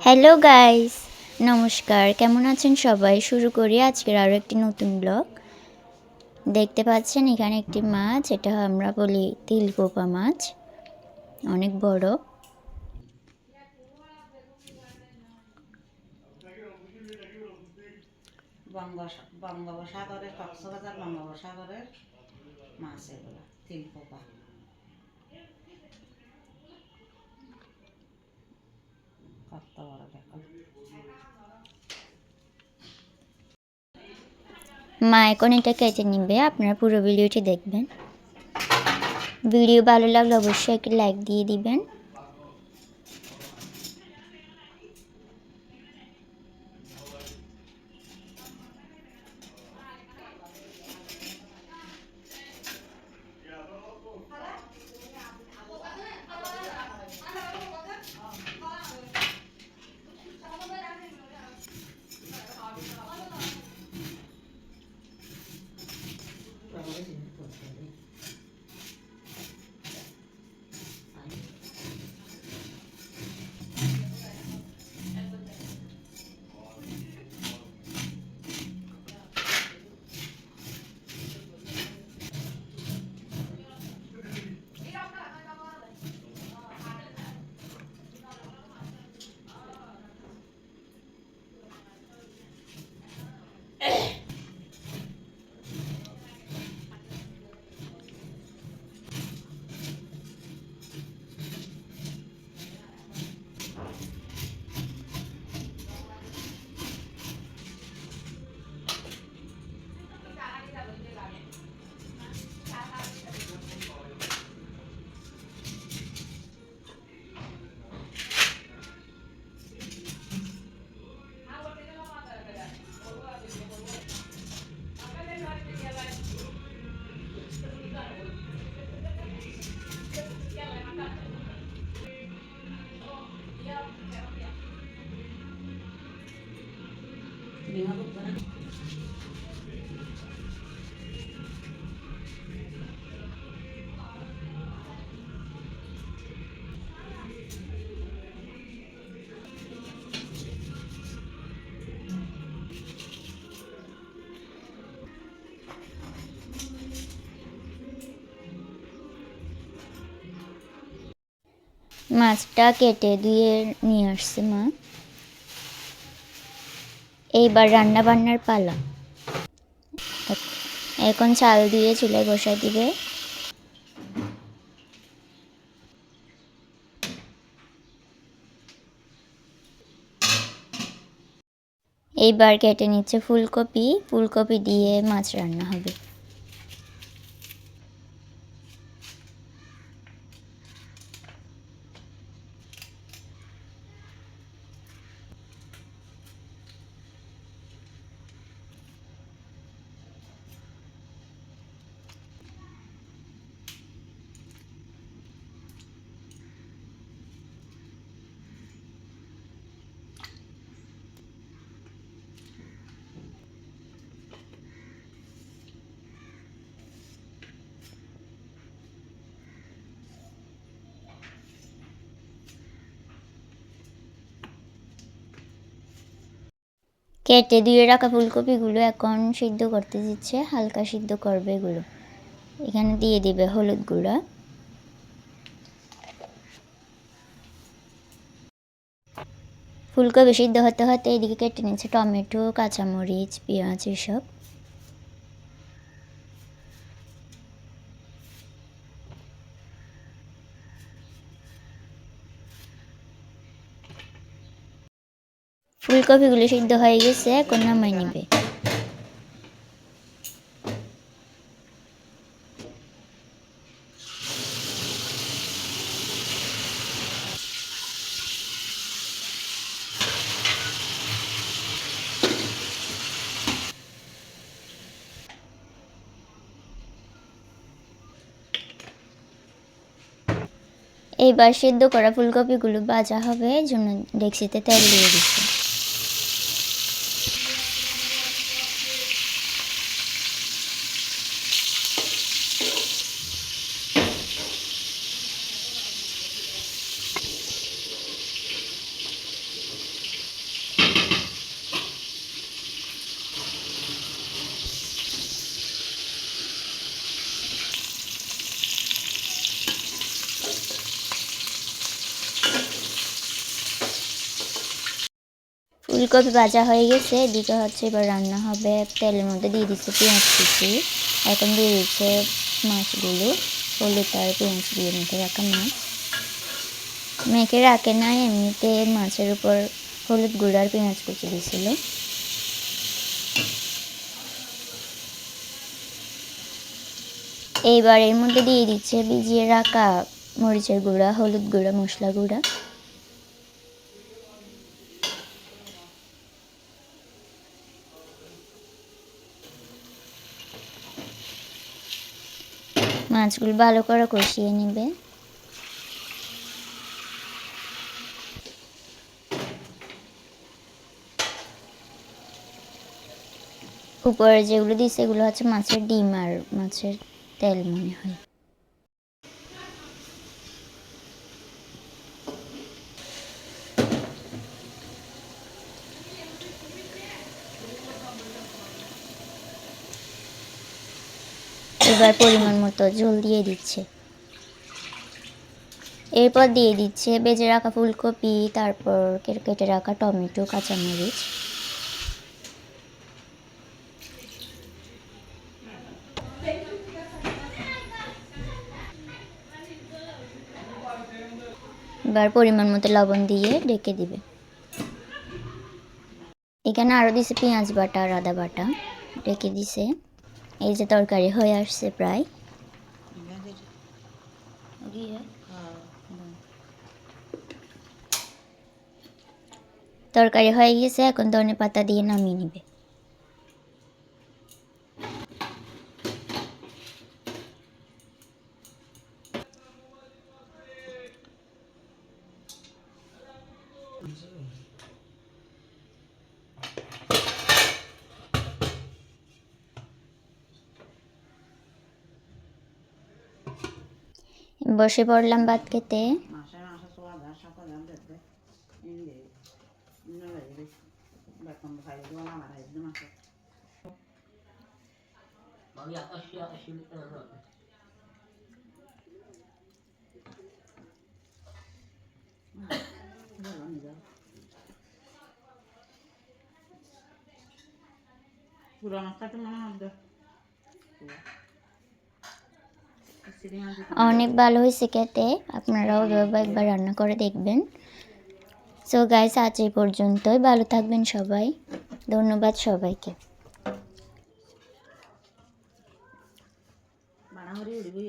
Hello guys নমস্কার। কেমন আছেন সবাই? শুরু করি আজকের আরও একটি নতুন ব্লগ দেখতে পাচ্ছেন, এখানে একটি মাছ, এটা আমরা বলি তিলকোপা মাছ। অনেক বড়। বঙ্গোপসাগরের কক্সবাজার বঙ্গোপসাগরের মাছ এগুলো তিলপোপা মা, এখন এটা কেটে নিবে, আপনারা পুরো ভিডিওটি দেখবেন। ভিডিও ভালো লাগলে অবশ্যই একটি লাইক দিয়ে দিবেন। মাছটা কেটে দিয়ে নিয়ে আসছে মা। এইবার রান্না বান্নার পালা। এখন চাল দিয়ে চুলায় বসাই দিবে। এইবার কেটে নিচ্ছে ফুলকপি। ফুলকপি দিয়ে মাছ রান্না হবে। কেটে দিয়ে রাখা ফুলকপিগুলো এখন সিদ্ধ করতে দিচ্ছে, হালকা সিদ্ধ করবে এগুলো। এখানে দিয়ে দিবে হলুদ গুঁড়া। ফুলকপি সিদ্ধ হতে হতে এদিকে কেটে নিচ্ছে টমেটো, কাঁচামরিচ, পেঁয়াজ, এসব। ফুলকপিগুলো সিদ্ধ হয়ে গেছে, এখন নামাই নিবে। এইবার সিদ্ধ করা ফুলকপিগুলো ভাজা হবে, জন্য ডেক্সিতে তেল দিয়ে দিচ্ছে। ফুলকপি ভাজা হয়ে গেছে, এদিকে হচ্ছে এবার রান্না হবে, তেলের মধ্যে দিয়ে দিচ্ছে পেঁয়াজ কুচি। এখন দিয়ে দিচ্ছে মাছগুলো, হলুদ আর পেঁয়াজ দিয়ে মেখে রাখা মাছ। মেখে রাখে না, এমনিতে মাছের উপর হলুদ গুঁড়ো আর পেঁয়াজ কুচি দিয়েছিল। এইবার এর মধ্যে দিয়ে দিচ্ছে ভিজিয়ে রাখা মরিচের গুঁড়া, হলুদ গুঁড়া, মশলা গুঁড়া। মাছগুলো ভালো করে কষিয়ে নেবে। উপরে যেগুলো দিয়েছে এগুলো হচ্ছে মাছের ডিম আর মাছের তেল মনে হয়। এবার পরিমাণ মতো জল দিয়ে দিচ্ছে। এরপর দিয়ে দিচ্ছে বেজে রাখা ফুলকপি, তারপর কেটে রাখা টমেটো, কাঁচামরিচ। এবার পরিমাণ মতো লবণ দিয়ে ঢেকে দিবে। এখানে আরও দিছে পেঁয়াজ বাটা আর আদা বাটা। ঢেকে দিছে। এই যে তরকারি হয়ে আসছে প্রায়। তরকারি হয়ে গেছে, এখন ধনে পাতা দিয়ে নামিয়ে নিবে। বসে পড়লাম ভাত খেতে। মাসে মাসে সোয়া যা সাথে দাম দেখবে ইন্দি ইন্দি বেশি বেতন খাই দিব না আমার খাই দিব মাসে। পুরো মাছটা মনে হবে অনেক ভালো হয়েছে খেতে। আপনারাও এভাবে একবার রান্না করে দেখবেন। সো গাইস আজ এই পর্যন্তই। ভালো থাকবেন সবাই। ধন্যবাদ সবাইকে। বানাহরি উড়িবই